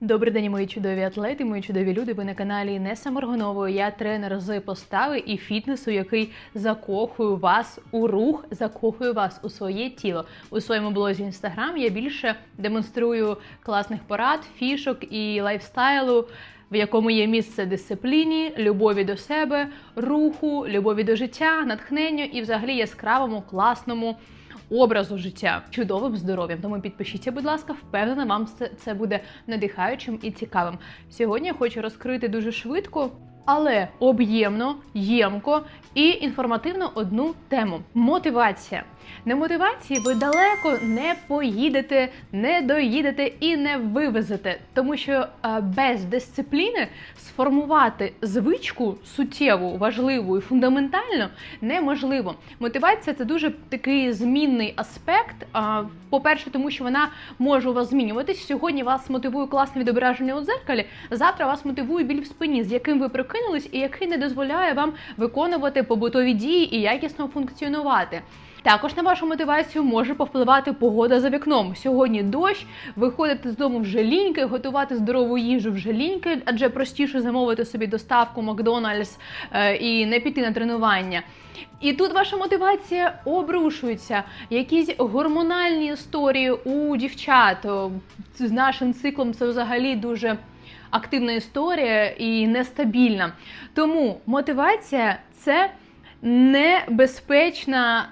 Добрий день, мої чудові атлети, мої чудові люди. Ви на каналі Неса Моргунової. Я тренер з постави і фітнесу, який закохує вас у рух, закохує вас у своє тіло. У своєму блозі Інстаграм я більше демонструю класних порад, фішок і лайфстайлу. В якому є місце дисципліні, любові до себе, руху, любові до життя, натхненню і взагалі яскравому, класному образу життя, чудовим здоров'ям. Тому підпишіться, будь ласка, впевнена, вам це, це буде надихаючим і цікавим. Сьогодні я хочу розкрити дуже швидко. Але об'ємно, ємко і інформативно одну тему: мотивація. На мотивації ви далеко не поїдете, не доїдете і не вивезете, тому що е, без дисципліни сформувати звичку суттєву, важливу і фундаментальну неможливо. Мотивація це дуже такий змінний аспект. По-перше, тому що вона може у вас змінюватись. Сьогодні вас мотивує класне відображення у дзеркалі. Завтра вас мотивує біль в спині, з яким ви прокинулись, і який не дозволяє вам виконувати побутові дії і якісно функціонувати. Також на вашу мотивацію може повпливати погода за вікном. Сьогодні дощ, виходити з дому вже ліньки, готувати здорову їжу вже ліньки, адже простіше замовити собі доставку Макдональдс е, і не піти на тренування. І тут ваша мотивація обрушується. Якісь гормональні історії у дівчат з нашим циклом це взагалі дуже активна історія і нестабільна. Тому мотивація це небезпечна,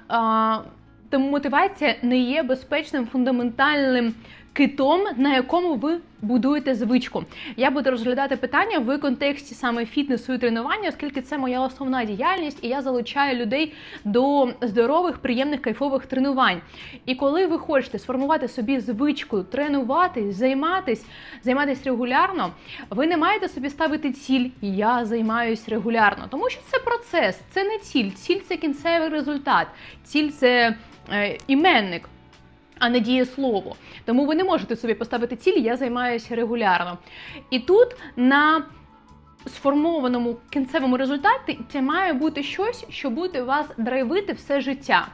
тому мотивація не є безпечним фундаментальним китом, на якому ви будуєте звичку. Я буду розглядати питання в контексті саме фітнесу і тренування, оскільки це моя основна діяльність, і я залучаю людей до здорових, приємних кайфових тренувань. І коли ви хочете сформувати собі звичку, тренуватись, займатись, займатись регулярно, ви не маєте собі ставити ціль Я займаюсь регулярно, тому що це процес, це не ціль. Ціль це кінцевий результат. Ціль це е, іменник а не дієслово. Тому ви не можете собі поставити ціль, я займаюся регулярно. І тут на сформованому кінцевому результаті це має бути щось, що буде вас драйвити все життя.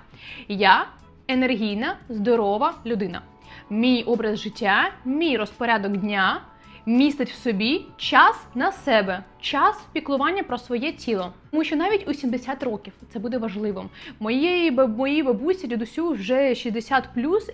Я енергійна, здорова людина. Мій образ життя, мій розпорядок дня містить в собі час на себе, час піклування про своє тіло. Тому що навіть у 70 років це буде важливим. Моєї моїй бабусі, дідусю вже 60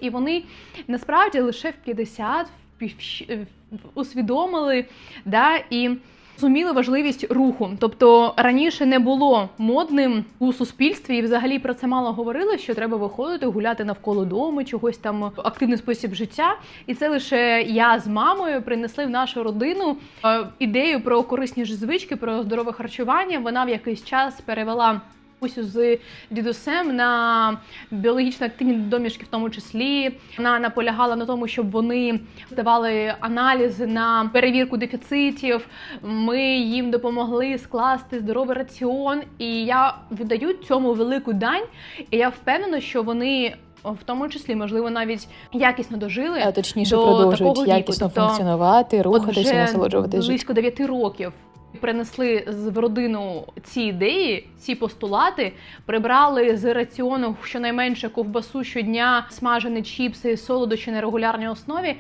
і вони насправді лише в 50 в пів- усвідомили да, і зрозуміли важливість руху. Тобто раніше не було модним у суспільстві, і взагалі про це мало говорили, що треба виходити, гуляти навколо дому, чогось там активний спосіб життя. І це лише я з мамою принесли в нашу родину е, ідею про корисні ж звички, про здорове харчування. Вона в якийсь час перевела. Усю з дідусем на біологічно активні домішки, в тому числі вона наполягала на тому, щоб вони здавали аналізи на перевірку дефіцитів. Ми їм допомогли скласти здоровий раціон, і я віддаю цьому велику дань. І я впевнена, що вони. В тому числі, можливо, навіть якісно дожили, а точніше до продовжують такого якісно Тобто, функціонувати, рухатися, насолоджуватися близько 9 років принесли в родину ці ідеї, ці постулати, прибрали з раціону щонайменше ковбасу щодня, смажені чіпси, солодощі на регулярній основі.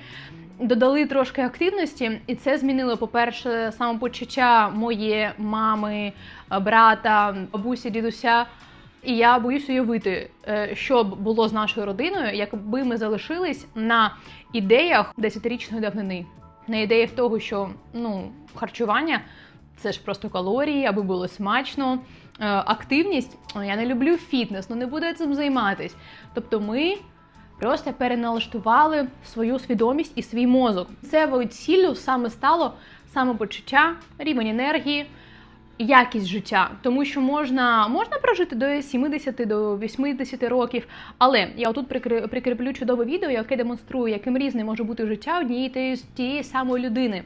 Додали трошки активності, і це змінило, по-перше, самопочуття моєї мами, брата, бабусі, дідуся. І я боюсь уявити, е, що б було з нашою родиною, якби ми залишились на ідеях десятирічної давнини, на ідеях того, що ну харчування це ж просто калорії, аби було смачно. Е, Активність, «О, я не люблю фітнес, ну не буду цим займатись. Тобто ми просто переналаштували свою свідомість і свій мозок. Це ціллю саме стало самопочуття, рівень енергії, якість життя, тому що можна, можна прожити до 70, до 80 років. Але я отут прикрі- прикріплю чудове відео, яке демонструє, яким різним може бути життя однієї тієї самої людини.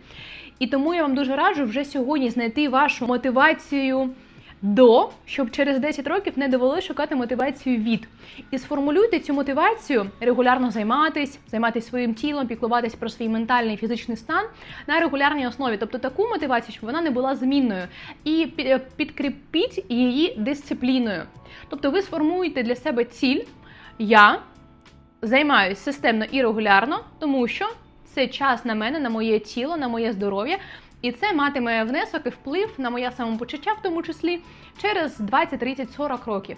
І тому я вам дуже раджу вже сьогодні знайти вашу мотивацію до, щоб через 10 років не довелося шукати мотивацію від. І сформулюйте цю мотивацію регулярно займатись, займатися своїм тілом, піклуватись про свій ментальний і фізичний стан на регулярній основі. Тобто таку мотивацію, щоб вона не була змінною. І підкріпіть її дисципліною. Тобто ви сформуєте для себе ціль. Я займаюсь системно і регулярно, тому що це час на мене, на моє тіло, на моє здоров'я. І це матиме внесок і вплив на моє самопочуття, в тому числі через 20, 30, 40 років.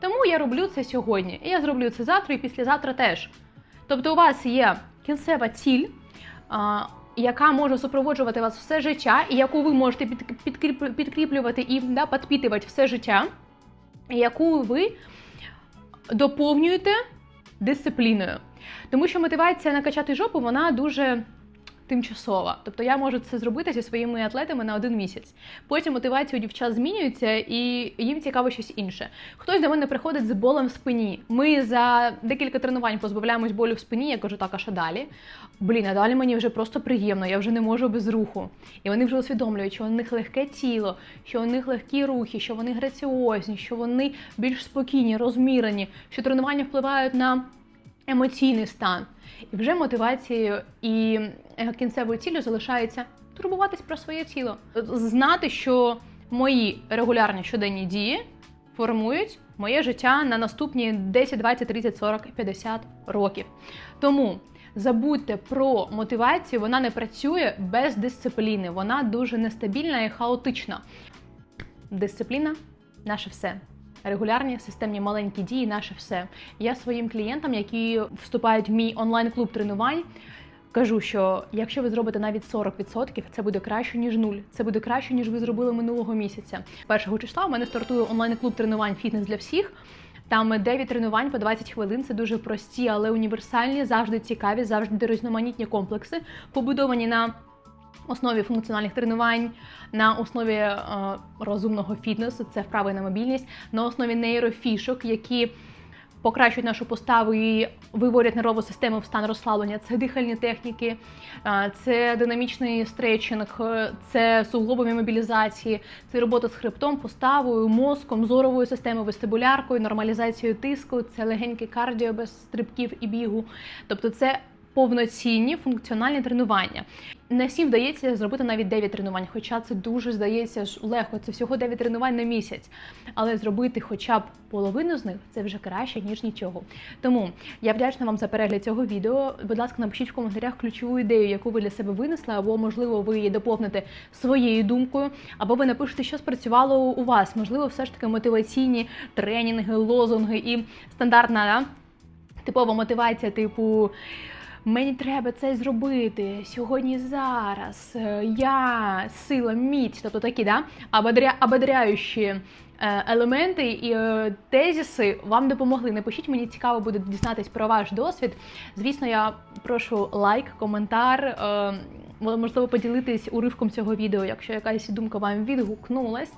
Тому я роблю це сьогодні. І я зроблю це завтра і післязавтра теж. Тобто, у вас є кінцева ціль, яка може супроводжувати вас все життя, і яку ви можете під, підкріплювати і да, підпитувати все життя, яку ви доповнюєте дисципліною. Тому що мотивація накачати жопу, вона дуже тимчасова. Тобто я можу це зробити зі своїми атлетами на один місяць. Потім мотивація у дівчат змінюється, і їм цікаво щось інше. Хтось до мене приходить з болем в спині. Ми за декілька тренувань позбавляємось болю в спині. Я кажу, так, а що далі? Блін, а далі мені вже просто приємно, я вже не можу без руху. І вони вже усвідомлюють, що у них легке тіло, що у них легкі рухи, що вони граціозні, що вони більш спокійні, розмірені, що тренування впливають на емоційний стан. І вже мотивацією і е, кінцевою ціллю залишається турбуватись про своє тіло, знати, що мої регулярні щоденні дії формують моє життя на наступні 10, 20, 30, 40, 50 років. Тому забудьте про мотивацію, вона не працює без дисципліни, вона дуже нестабільна і хаотична. Дисципліна наше все. Регулярні системні маленькі дії, наше все. Я своїм клієнтам, які вступають в мій онлайн-клуб тренувань, кажу, що якщо ви зробите навіть 40%, це буде краще ніж нуль. Це буде краще ніж ви зробили минулого місяця. Першого числа у мене стартує онлайн-клуб тренувань фітнес для всіх. Там 9 тренувань по 20 хвилин. Це дуже прості, але універсальні, завжди цікаві, завжди різноманітні комплекси, побудовані на основі функціональних тренувань, на основі е, розумного фітнесу, це вправи на мобільність, на основі нейрофішок, які покращують нашу поставу і виводять нервову систему в стан розслаблення. Це дихальні техніки, е, це динамічний стретчинг, е, це суглобові мобілізації, це робота з хребтом, поставою, мозком, зоровою системою, вестибуляркою, нормалізацією тиску, це легеньке кардіо без стрибків і бігу. Тобто, це повноцінні функціональні тренування. Не всім вдається зробити навіть 9 тренувань, хоча це дуже здається ж легко. Це всього 9 тренувань на місяць. Але зробити хоча б половину з них це вже краще, ніж нічого. Тому я вдячна вам за перегляд цього відео. Будь ласка, напишіть в коментарях ключову ідею, яку ви для себе винесли, або можливо ви її доповните своєю думкою, або ви напишете, що спрацювало у вас. Можливо, все ж таки мотиваційні тренінги, лозунги і стандартна да, типова мотивація, типу. Мені треба це зробити сьогодні, зараз. Е, Я сила, міць, тобто такі, да? Абодря... ободряючі е, елементи і е, тезіси вам допомогли. Напишіть, мені цікаво буде дізнатись про ваш досвід. Звісно, я прошу лайк, коментар. Можливо, поділитись уривком цього відео, якщо якась думка вам відгукнулась.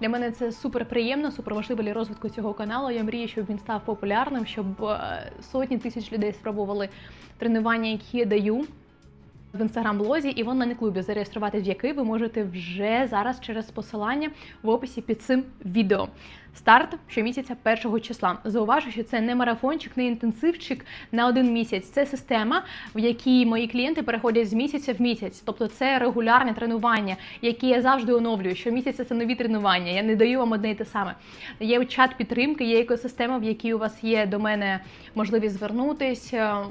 Для мене це супер приємно, супер важливо для розвитку цього каналу. Я мрію, щоб він став популярним, щоб е, сотні тисяч людей спробували тренування, які я даю. В інстаграм-блозі і в онлайн-клубі, зареєструватись в який ви можете вже зараз через посилання в описі під цим відео. Старт щомісяця першого числа. Зауважу, що це не марафончик, не інтенсивчик на один місяць. Це система, в якій мої клієнти переходять з місяця в місяць. Тобто це регулярне тренування, які я завжди оновлюю. Щомісяця це нові тренування. Я не даю вам одне і те саме. Є чат підтримки, є екосистема, в якій у вас є до мене можливість звернутися,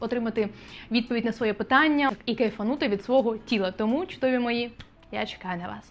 отримати відповідь на своє питання і кайфанути від свого тіла. Тому чудові мої, я чекаю на вас.